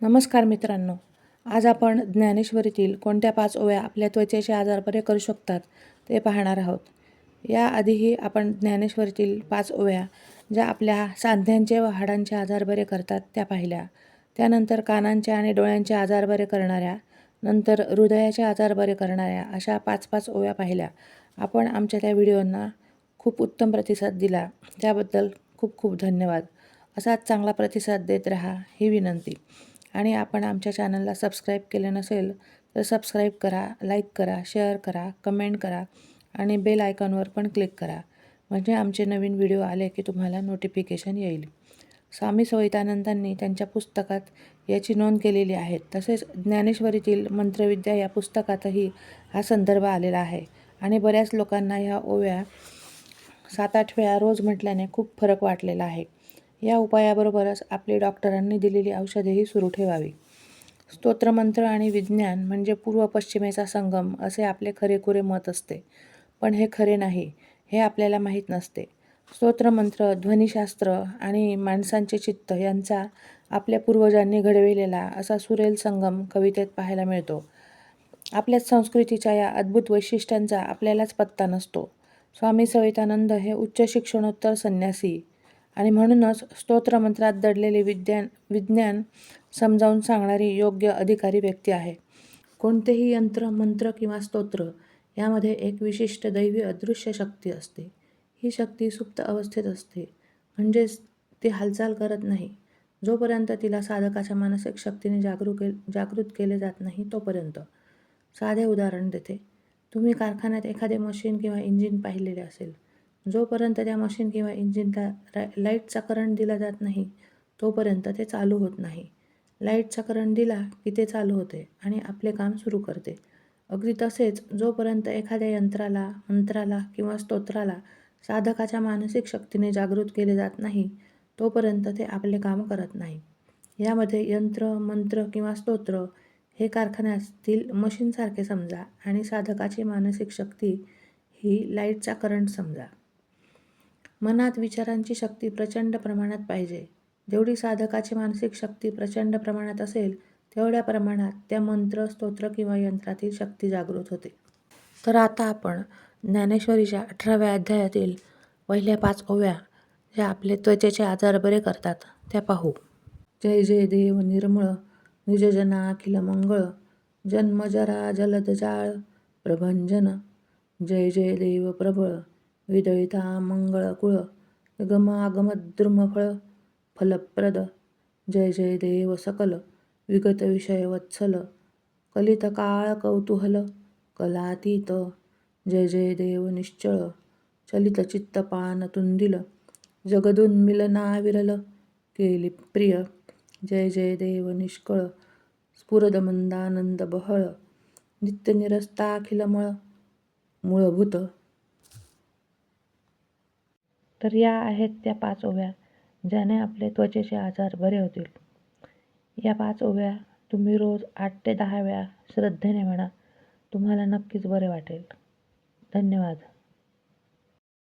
नमस्कार मित्रांनो. आज आपण ज्ञानेश्वरीतील कोणत्या पाच ओव्या आपल्या त्वचेचे आजार बरे करू शकतात ते पाहणार आहोत. याआधीही आपण ज्ञानेश्वरीतील पाच ओव्या ज्या आपल्या सांध्यांचे व हाडांचे आजार बरे करतात त्या पाहिल्या. त्यानंतर कानांचे आणि डोळ्यांचे आजार बरे करणाऱ्या नंतर हृदयाचे आजार बरे करणाऱ्या अशा पाच पाच ओव्या पाहिल्या. आपण आमच्या त्या व्हिडिओंना खूप उत्तम प्रतिसाद दिला. त्याबद्दल खूप खूप धन्यवाद. असाच चांगला प्रतिसाद देत राहा ही विनंती. आणि आपण आमच्या चॅनलला सबस्क्राईब केले नसेल तर सबस्क्राईब करा लाईक करा शेअर करा कमेंट करा आणि बेल आयकॉनवर पण क्लिक करा. म्हणजे आमचे नवीन व्हिडिओ आले की तुम्हाला नोटिफिकेशन येईल. स्वामी सवितानंदांनी त्यांच्या पुस्तकात याची नोंद केलेली आहे. तसेच ज्ञानेश्वरीतील मंत्रविद्या या पुस्तकातही हा संदर्भ आलेला आहे. आणि बऱ्याच लोकांना ह्या ओव्या सात आठ वेळा रोज म्हटल्याने खूप फरक वाटलेला आहे. या उपायाबरोबरच आपली डॉक्टरांनी दिलेली औषधेही सुरू ठेवावी. स्तोत्रमंत्र आणि विज्ञान म्हणजे पूर्व पश्चिमेचा संगम असे आपले खरेखुरे मत असते. पण हे खरे नाही हे आपल्याला माहीत नसते. स्तोत्रमंत्र ध्वनिशास्त्र आणि माणसांचे चित्त यांचा आपल्या पूर्वजांनी घडविलेला असा सुरेल संगम कवितेत पाहायला मिळतो. आपल्याच संस्कृतीच्या या अद्भुत वैशिष्ट्यांचा आपल्यालाच पत्ता नसतो. स्वामी सवितानंद हे उच्च शिक्षणोत्तर संन्यासी आणि म्हणूनच स्तोत्रमंत्रात दडलेले विज्ञान विज्ञान समजावून सांगणारी योग्य अधिकारी व्यक्ती आहे. कोणतेही यंत्र मंत्र किंवा स्तोत्र यामध्ये एक विशिष्ट दैवी अदृश्य शक्ती असते. ही शक्ती सुप्त अवस्थेत असते. म्हणजेच ती हालचाल करत नाही. जोपर्यंत तिला साधकाच्या मानसिक शक्तीने जागरूक के जागृत केले जात नाही तोपर्यंत. साधे उदाहरण देते. तुम्ही कारखान्यात एखादे मशीन किंवा इंजिन पाहिलेले असेल. जोपर्यंत त्या मशीन किंवा इंजिनला रा लाईटचा करंट दिला जात नाही तोपर्यंत ते चालू होत नाही. लाईटचा करंट दिला की ते चालू होते आणि आपले काम सुरू करते. अगदी तसेच जोपर्यंत एखाद्या यंत्राला मंत्राला किंवा स्तोत्राला साधकाच्या मानसिक शक्तीने जागृत केले जात नाही तोपर्यंत ते आपले काम करत नाही. यामध्ये यंत्र मंत्र किंवा स्तोत्र हे कारखान्यातील मशीनसारखे समजा आणि साधकाची मानसिक शक्ती ही लाईटचा करंट समजा. मनात विचारांची शक्ती प्रचंड प्रमाणात पाहिजे. जेवढी साधकाची मानसिक शक्ती प्रचंड प्रमाणात असेल तेवढ्या प्रमाणात त्या मंत्र स्तोत्र किंवा यंत्रातील शक्ती जागृत होते. तर आता आपण ज्ञानेश्वरीच्या अठराव्या अध्यायातील पहिल्या पाच ओव्या ज्या आपले त्वचेचे आजार बरे करतात त्या पाहू. जय जय देव निर्मळ निजजना अखिल मंगळ जन्मजरा जलदजाळ प्रभंजन. जय जय देव प्रबळ विदळिता मंगळकुळ गमागमद्रुमफळ फलप्रद जय जय देव सकल विगत विषय वत्सल कलित काळ कौतूहल कलातीत जय जय देव निश्चळ चलित चित्त पान तुंदिल जगदुन्मिलनाविरल केली प्रिय जय जय देव निष्कळ स्फुरद मंदानंद बहळ नित्य निरस्ताखिलमळ मूळभूत तर या आहेत त्या पाच ओव्या ज्याने आपले त्वचेचे आजार बरे होतील. या पाच ओव्या तुम्ही रोज आठ ते दहा वेळा श्रद्धेने म्हणा तुम्हाला नक्कीच बरे वाटेल. धन्यवाद.